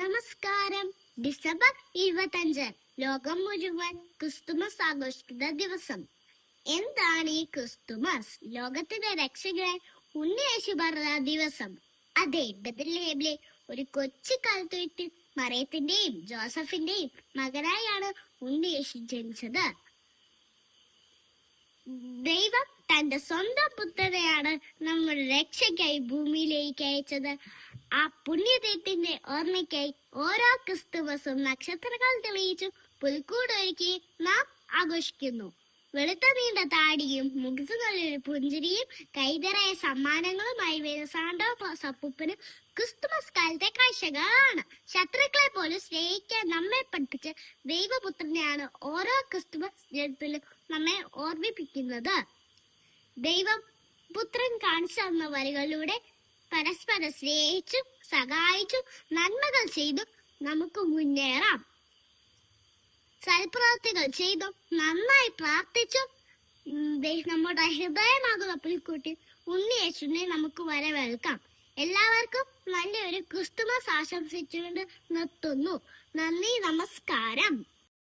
നമസ്കാരം. ഡിസംബർ ഇരുപത്തഞ്ച്. ലോകം മുഴുവൻ ക്രിസ്തുമസ് ആഘോഷിക്കുന്ന ദിവസം. എന്താണ് ഈ ക്രിസ്തുമസ്? ലോകത്തിന്റെ രക്ഷകൻ ഉണ്ണിയേശു പറഞ്ഞ ദിവസം. അതെ ബദലേബിലെ ഒരു കൊച്ചു കാലത്തൊട്ട് മറിയത്തിന്റെയും ജോസഫിന്റെയും മകനായാണ് ഉണ്ണിയേശു ജനിച്ചത്. ദൈവം തന്റെ സ്വന്തം പുത്രനെയാണ് നമ്മൾ രക്ഷയ്ക്കായി ഭൂമിയിലേക്ക് അയച്ചത്. ആ പുണ്യദൈവത്തിന്റെ ഓർമ്മയ്ക്കായി ഓരോ ക്രിസ്തുമസും നക്ഷത്രങ്ങൾ തെളിയിച്ചു പുൽക്കൂടൊരുക്കി നാം ആഘോഷിക്കുന്നു. വെളുത്ത നീണ്ട താടിയും മുഖത്ത് നല്ലൊരു പുഞ്ചിരിയും കൈതറായ സമ്മാനങ്ങളുമായി വരുന്ന സാന്റോ ക്ലോസ് അപ്പൂപ്പന് ക്രിസ്തുമസ് കാലത്തെ കാഴ്ചകളാണ്. ശത്രുക്കളെ പോലും സ്നേഹിക്കാൻ നമ്മെ പഠിപ്പിച്ച ദൈവപുത്രനെയാണ് ഓരോ ക്രിസ്തുമസ് ജനത്തിലും നമ്മെ ഓർമ്മിപ്പിക്കുന്നത്. ദൈവപുത്രൻ കാണിച്ചു തന്ന വരികളിലൂടെ പരസ്പരം സ്നേഹിച്ചും സഹായിച്ചും നന്മകൾ ചെയ്തും നമുക്ക് മുന്നേറാം. സൽപ്രവർത്തികൾ ചെയ്തു. നന്നായി പ്രാർത്ഥിച്ചു. നമ്മുടെ ഹൃദയമാകുന്ന പുൽക്കൂട്ടി ഉണ്ണിയേശുവിനെ നമുക്ക് വരവേൽക്കാം. എല്ലാവർക്കും നല്ലൊരു ക്രിസ്തുമസ് ആശംസിച്ചുകൊണ്ട് നിർത്തുന്നു. നന്ദി നമസ്കാരം.